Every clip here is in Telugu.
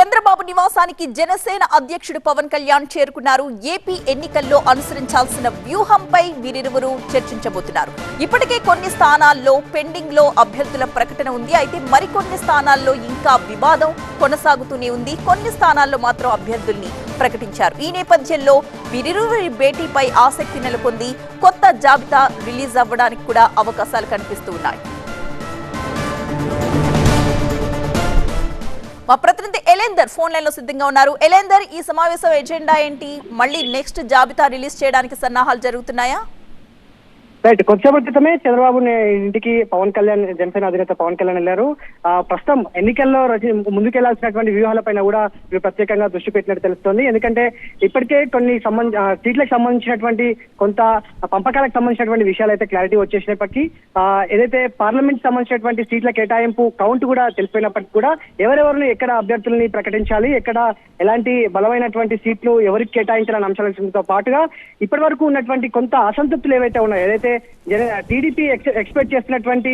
చంద్రబాబు నివాసానికి జనసేన అధ్యక్షుడు పవన్ కళ్యాణ్ చేరుకున్నారు. ఏపీ ఎన్నికల్లో అనుసరించాల్సిన వ్యూహంపై వీరిరువురు చర్చించబోతున్నారు. ఇప్పటికే కొన్ని స్థానాల్లో పెండింగ్లో అభ్యర్థుల ప్రకటన ఉంది. అయితే మరికొన్ని స్థానాల్లో ఇంకా వివాదం కొనసాగుతూనే ఉంది. కొన్ని స్థానాల్లో మాత్రం అభ్యర్థుల్ని ప్రకటించారు. ఈ నేపథ్యంలో వీరిరువురి భేటీపై ఆసక్తి నెలకొంది. కొత్త జాబితా రిలీజ్ అవ్వడానికి కూడా అవకాశాలు కనిపిస్తూ ఉన్నాయి. మా ప్రతినిధి ఎలేందర్ ఫోన్ లైన్లో సిద్ధంగా ఉన్నారు. ఎలేందర్ ఈ సమావేశం ఎజెండా ఏంటి? మళ్ళీ నెక్స్ట్ జాబితా రిలీజ్ చేయడానికి సన్నాహాలు జరుగుతున్నాయా? రైట్ కొద్దిసేపటి క్రితమే చంద్రబాబు ఇంటికి పవన్ కళ్యాణ్ జనసేన అధినేత పవన్ కళ్యాణ్ వెళ్ళారు. ప్రస్తుతం ఎన్నికల్లో రచి- ముందుకెళ్ళాల్సినటువంటి వ్యూహాలపైన కూడా వీరు ప్రత్యేకంగా దృష్టి పెట్టినట్టు తెలుస్తోంది. ఎందుకంటే ఇప్పటికే కొన్ని సంబంధ సీట్లకు సంబంధించినటువంటి కొంత పంపకాలకు సంబంధించినటువంటి విషయాలు అయితే క్లారిటీ వచ్చేసినప్పటికీ ఆ, ఏదైతే పార్లమెంట్ సంబంధించినటువంటి సీట్ల కేటాయింపు కౌంట్ కూడా తెలిసిపోయినప్పటికీ కూడా ఎవరెవరిని ఎక్కడ అభ్యర్థుల్ని ప్రకటించాలి ఎక్కడ ఎలాంటి బలమైనటువంటి సీట్లు ఎవరికి కేటాయించాలనే అంశాలతో పాటుగా ఇప్పటి వరకు ఉన్నటువంటి కొంత అసంతృప్తులు ఏవైతే ఉన్నాయో ఏదైతే జన టీడీపీ ఎక్స్పెక్ట్ చేసినటువంటి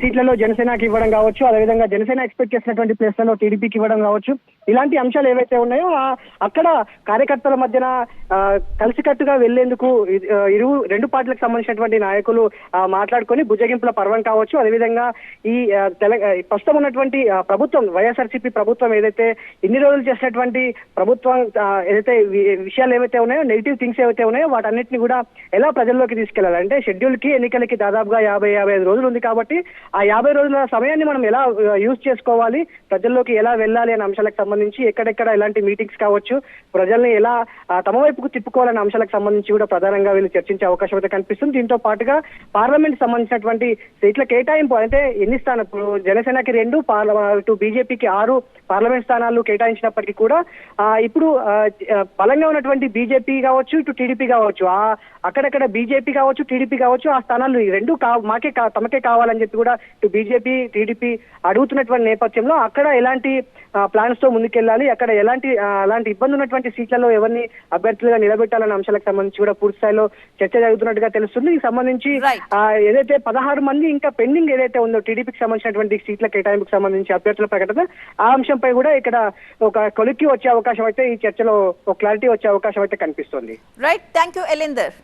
సీట్లలో జనసేనకి ఇవ్వడం కావచ్చు అదేవిధంగా జనసేన ఎక్స్పెక్ట్ చేసినటువంటి ప్లేస్లలో టీడీపీకి ఇవ్వడం కావచ్చు. ఇలాంటి అంశాలు ఏవైతే ఉన్నాయో అక్కడ కార్యకర్తల మధ్యన కలిసికట్టుగా వెళ్ళేందుకు ఇరు రెండు పార్టీలకు సంబంధించినటువంటి నాయకులు మాట్లాడుకొని భుజగింపుల పర్వం కావచ్చు. అదేవిధంగా ఈ తెలంగాణ ప్రస్తుతం ఉన్నటువంటి ప్రభుత్వం వైఎస్ఆర్సీపీ ప్రభుత్వం ఏదైతే ఇన్ని రోజులు చేసినటువంటి ప్రభుత్వం ఏదైతే విషయాలు ఏవైతే ఉన్నాయో నెగిటివ్ థింగ్స్ ఏవైతే ఉన్నాయో వాటన్నిటిని కూడా ఎలా ప్రజల్లోకి తీసుకెళ్ళాలంటే షెడ్యూల్కి ఎన్నికలకి దాదాపుగా యాభై యాభై ఐదు రోజులు ఉంది కాబట్టి ఆ యాభై రోజుల సమయాన్ని మనం ఎలా యూజ్ చేసుకోవాలి? ప్రజల్లోకి ఎలా వెళ్ళాలి అనే అంశాలకు సంబంధించి ఎక్కడెక్కడ ఎలాంటి మీటింగ్స్ కావచ్చు? ప్రజల్ని ఎలా తమ వైపుకు తిప్పుకోవాలనే అంశాలకు సంబంధించి కూడా ప్రధానంగా వీళ్ళు చర్చించే అవకాశం అయితే కనిపిస్తుంది. దీంతో పాటుగా పార్లమెంట్ సంబంధించినటువంటి సీట్ల కేటాయింపు అంటే ఎన్ని స్థానం ఇప్పుడు జనసేనకి రెండు పార్లమెంట్ బీజేపీకి ఆరు పార్లమెంట్ స్థానాలు కేటాయించినప్పటికీ కూడా ఇప్పుడు బలంగా ఉన్నటువంటి బీజేపీ కావచ్చు ఇటు టీడీపీ కావచ్చు అక్కడక్కడ బీజేపీ కావచ్చు టీడీపీ కావచ్చు ఆ స్థానాలు ఈ రెండు కా మాకే తమకే కావాలని చెప్పి కూడా ఇటు బీజేపీ టీడీపీ అడుగుతున్నటువంటి నేపథ్యంలో అక్కడ ఎలాంటి ప్లాన్స్తో ముందుకెళ్ళాలి అక్కడ ఎలాంటి అలాంటి ఇబ్బంది ఉన్నటువంటి సీట్లలో ఎవరిని అభ్యర్థులుగా నిలబెట్టాలన్న అంశాలకు సంబంధించి కూడా పూర్తి స్థాయిలో చర్చ జరుగుతున్నట్టుగా తెలుస్తుంది. దీనికి సంబంధించి ఏదైతే పదహారు మంది ఇంకా పెండింగ్ ఏదైతే ఉందో టీడీపీకి సంబంధించినటువంటి సీట్ల కేటాయింపుకి సంబంధించి అభ్యర్థుల ప్రకటన ఆ అంశంపై కూడా ఇక్కడ ఒక కొలిక్కి వచ్చే అవకాశం అయితే ఈ చర్చలో ఒక క్లారిటీ వచ్చే అవకాశం అయితే కనిపిస్తుంది. Right thank you Elender